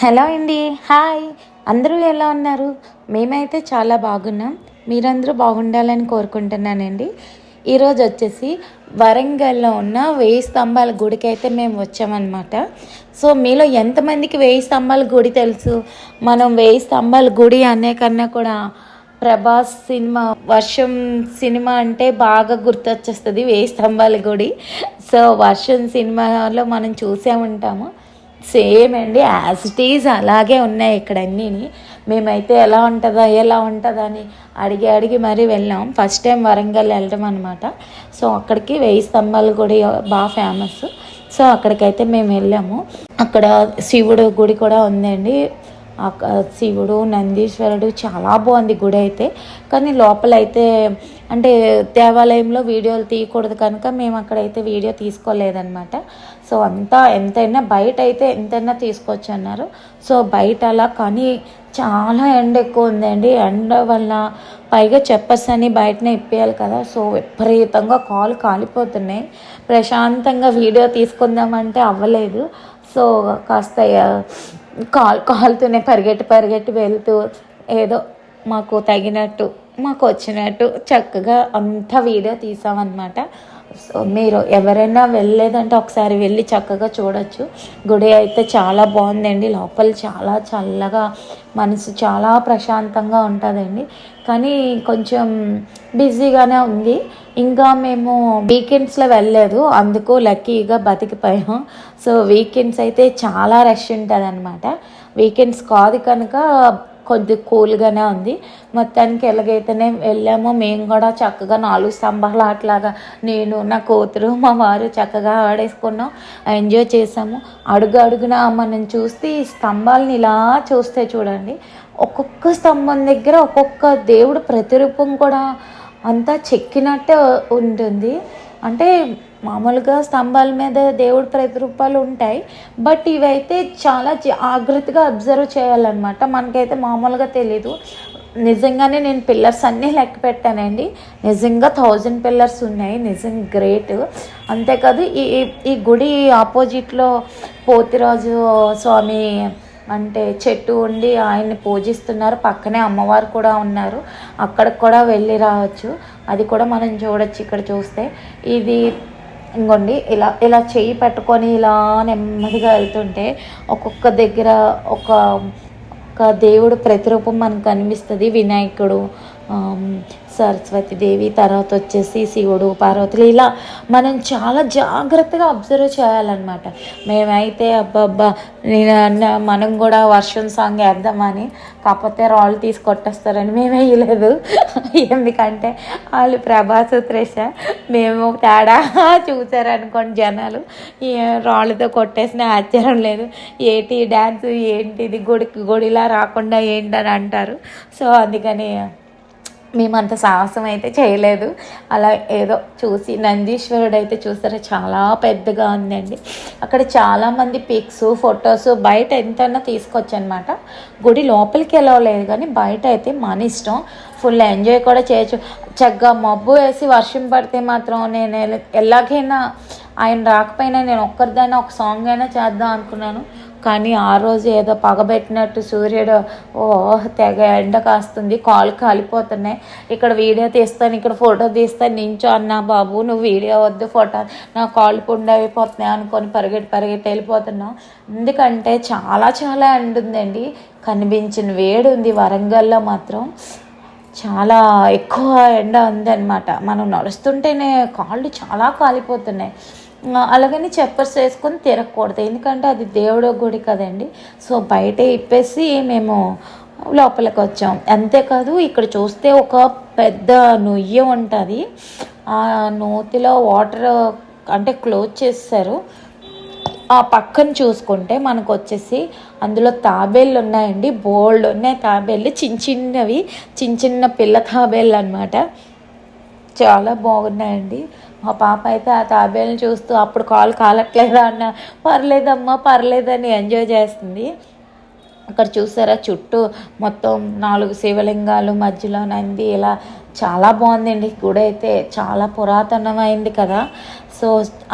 Hello అండి hi. అందరూ ఎలా ఉన్నారు? మేమైతే చాలా బాగున్నాం. మీరందరూ బాగుండాలని కోరుకుంటున్నానండి. ఈరోజు వచ్చేసి వరంగల్లో ఉన్న వేయి స్తంభాల గుడికి అయితే మేము వచ్చామన్నమాట. సో మీలో ఎంతమందికి వేయి స్తంభాల గుడి తెలుసు? మనం వేయి స్తంభాల గుడి అనే కన్నా కూడా ప్రభాస్ సినిమా వర్షం సినిమా అంటే బాగా గుర్తొచ్చేస్తుంది వేయి స్తంభాల గుడి. సో వర్షం సినిమాలో మనం చూసే ఉంటాము. సేమ్ అండి యాజ్ ఇట్ ఈజ్ అలాగే ఉన్నాయి ఇక్కడ అన్నీని మేమైతే ఎలా ఉంటుందా ఎలా ఉంటుందా అని అడిగి అడిగి మరీ వెళ్ళాం. ఫస్ట్ టైం వరంగల్ వెళ్ళడం అనమాట సో అక్కడికి వెయ్యి స్తంభాల గుడి బాగా ఫేమస్ సో అక్కడికైతే మేము వెళ్ళాము. అక్కడ శివుడు గుడి కూడా ఉందండి. శివుడు నందీశ్వరుడు చాలా బాగుంది గుడి అయితే. కానీ లోపలైతే అంటే దేవాలయంలో వీడియోలు తీయకూడదు కనుక మేము అక్కడైతే వీడియో తీసుకోలేదన్నమాట. సో అంతా ఎంతైనా బయట అయితే ఎంతైనా తీసుకోవచ్చు అన్నారు సో బయట అలా కానీ చాలా ఎండ ఎక్కువ ఉందండి. ఎండ వల్ల పైగా చెప్పర్స్ అని బయటనే ఇప్పేయాలి కదా. సో విపరీతంగా కాలు కాలిపోతున్నాయి. ప్రశాంతంగా వీడియో తీసుకుందామంటే అవ్వలేదు. సో కాస్త కాలు కాలుతూనే పరిగెట్టి పరిగెట్టి వెళ్తూ ఏదో మాకు తగినట్టు మాకు వచ్చినట్టు చక్కగా అంతా వీడియో తీసామన్నమాట. సో మీరు ఎవరైనా వెళ్ళలేదంటే ఒకసారి వెళ్ళి చక్కగా చూడొచ్చు. గుడి అయితే చాలా బాగుందండి. లోపల చాలా చల్లగా మనసు చాలా ప్రశాంతంగా ఉంటుందండి. కానీ కొంచెం బిజీగానే ఉంది. ఇంకా మేము వీకెండ్స్లో వెళ్ళలేదు. అందుకు లక్కీగా బతికిపోయాం. సో వీకెండ్స్ అయితే చాలా రష్ ఉంటుంది అనమాట వీకెండ్స్ కాదు కనుక కొద్ది కూల్గానే ఉంది. మొత్తానికి ఎలాగైతేనే వెళ్ళామో మేము కూడా చక్కగా నాలుగు స్తంభాల ఆటలాగా నేను నా కూతురు మా వారు చక్కగా ఆడేసుకున్నాం. ఎంజాయ్ చేసాము. అడుగు అడుగున మనం చూస్తే ఈ స్తంభాలని ఇలా చూస్తే చూడండి. ఒక్కొక్క స్తంభం దగ్గర ఒక్కొక్క దేవుడు ప్రతిరూపం కూడా అంతా చెక్కినట్టే ఉంటుంది. అంటే మామూలుగా స్తంభాల మీద దేవుడి ప్రతిరూపాలు ఉంటాయి బట్ ఇవైతే చాలా జాగ్రత్తగా అబ్జర్వ్ చేయాలన్నమాట. మనకైతే మామూలుగా తెలీదు. నిజంగానే నేను పిల్లర్స్ అన్నీ లెక్క పెట్టానండి. నిజంగా థౌజండ్ పిల్లర్స్ ఉన్నాయి. నిజం గ్రేట్. అంతేకాదు ఈ ఈ- ఈ గుడి ఆపోజిట్లో పోతిరాజు స్వామి అంటే చెట్టు ఉండి ఆయన్ని పూజిస్తున్నారు. పక్కనే అమ్మవారు కూడా ఉన్నారు. అక్కడికి కూడా వెళ్ళి రావచ్చు. అది కూడా మనం చూడొచ్చు ఇక్కడ చూస్తే. ఇది ఇంకోండి ఇలా ఇలా చేయి పెట్టుకొని ఇలా నెమ్మదిగా వెళ్తుంటే ఒక్కొక్క దగ్గర ఒక ఒక దేవుడు ప్రతిరూపం మనకు కనిపిస్తుంది. వినాయకుడు సరస్వతి దేవి తర్వాత వచ్చేసి శివుడు పార్వతులు ఇలా మనం చాలా జాగ్రత్తగా అబ్జర్వ్ చేయాలన్నమాట. మేమైతే అబ్బబ్బా నేను అన్న మనం కూడా వర్షం సాంగ్ వేద్దామని కాకపోతే రాళ్ళు తీసి కొట్టేస్తారని మేము వేయలేదు. ఎందుకంటే వాళ్ళు ప్రభాస్ త్రిష మేము తేడా చూసారనుకోండి జనాలు. రాళ్ళతో కొట్టేసిన ఆశ్చర్యం లేదు. ఏంటి డ్యాన్స్ ఏంటిది గుడికి గుడిలా రాకుండా ఏంటని అంటారు. సో అందుకని మేమంత సాహసం అయితే చేయలేదు. అలా ఏదో చూసి నందీశ్వరుడు అయితే చూసారా చాలా పెద్దగా ఉందండి. అక్కడ చాలామంది పిక్స్ ఫొటోస్ బయట ఎంతైనా తీసుకొచ్చనమాట. గుడి లోపలికి వెళ్ళలేదు కానీ బయట అయితే మన ఇష్టం. ఫుల్ ఎంజాయ్ కూడా చేయొచ్చు. చక్కగా మబ్బు వేసి వర్షం పడితే మాత్రం నేను ఎలాగైనా ఆయన రాకపోయినా నేను ఒక్కరిదైనా ఒక సాంగ్ అయినా చేద్దాం అనుకున్నాను. కానీ ఆ రోజు ఏదో పగబెట్టినట్టు సూర్యుడు ఓ తెగ ఎండ కాస్తుంది కాలు కాలిపోతున్నాయి. ఇక్కడ వీడియో తీస్తాను ఇక్కడ ఫోటో తీస్తాను నించో అన్నా బాబు నువ్వు వీడియో వద్దు ఫోటో నా కాళ్ళు పుండైపోతున్నాయి అయిపోతున్నాయి అనుకొని పరిగెట్టి పరిగెట్టి వెళ్ళిపోతున్నావు ఎందుకంటే చాలా చాలా ఎండ ఉందండి. కనిపించిన వేడి ఉంది వరంగల్లో మాత్రం. చాలా ఎక్కువ ఎండ ఉందన్నమాట. మనం నడుస్తుంటేనే కాళ్ళు చాలా కాలిపోతున్నాయి. అలాగని చెప్పర్స్ వేసుకొని తిరగకూడదు. ఎందుకంటే అది దేవుడు గుడి కదండి. సో బయట ఇప్పేసి మేము లోపలికి వచ్చాం. అంతేకాదు ఇక్కడ చూస్తే ఒక పెద్ద నొయ్యి ఉంటుంది. ఆ నూతిలో వాటర్ అంటే క్లోజ్ చేస్తారు ఆ పక్కన చూసుకుంటే మనకు వచ్చేసి అందులో తాబేళ్ళు ఉన్నాయండి. బోల్డ్ ఉన్నాయి తాబేళ్ళు. చిన్న చిన్నవి చిన్న చిన్న పిల్ల తాబేళ్ళు అనమాట చాలా బాగున్నాయండి. మా పాప అయితే ఆ తాబేలను చూస్తూ అప్పుడు కాలు కాలట్లేదా అన్న? పర్లేదమ్మా పర్లేదని ఎంజాయ్ చేస్తుంది. అక్కడ చూసారా? చుట్టూ మొత్తం నాలుగు శివలింగాలు మధ్యలో నంది ఇలా చాలా బాగుందండి. గుడి అయితే చాలా పురాతనమైంది కదా. సో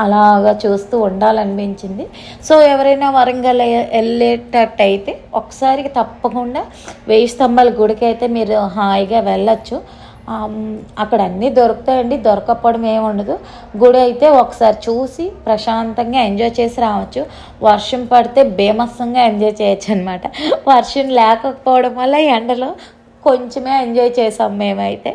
అలాగా చూస్తూ ఉండాలనిపించింది. సో ఎవరైనా వరంగల్ వెళ్ళేటట్టయితే ఒకసారి తప్పకుండా వెయ్యి స్తంభాల గుడికి అయితే మీరు హాయిగా వెళ్ళొచ్చు. అక్కడ అన్నీ దొరుకుతాయండి దొరకపోవడం ఏమి ఉండదు. గుడి అయితే ఒకసారి చూసి ప్రశాంతంగా ఎంజాయ్ చేసి రావచ్చు. వర్షం పడితే బేమస్సంగా ఎంజాయ్ చేయొచ్చు అనమాట వర్షం లేకపోవడం వల్ల ఎండలో కొంచెమే ఎంజాయ్ చేసాం మేమైతే.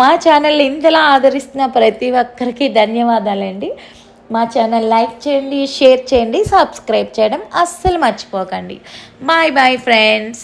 మా ఛానల్ ఇంతలా ఆదరిస్తున్న ప్రతి ఒక్కరికి ధన్యవాదాలండి. మా ఛానల్ లైక్ చేయండి షేర్ చేయండి సబ్స్క్రైబ్ చేయడం అస్సలు మర్చిపోకండి. Bye bye friends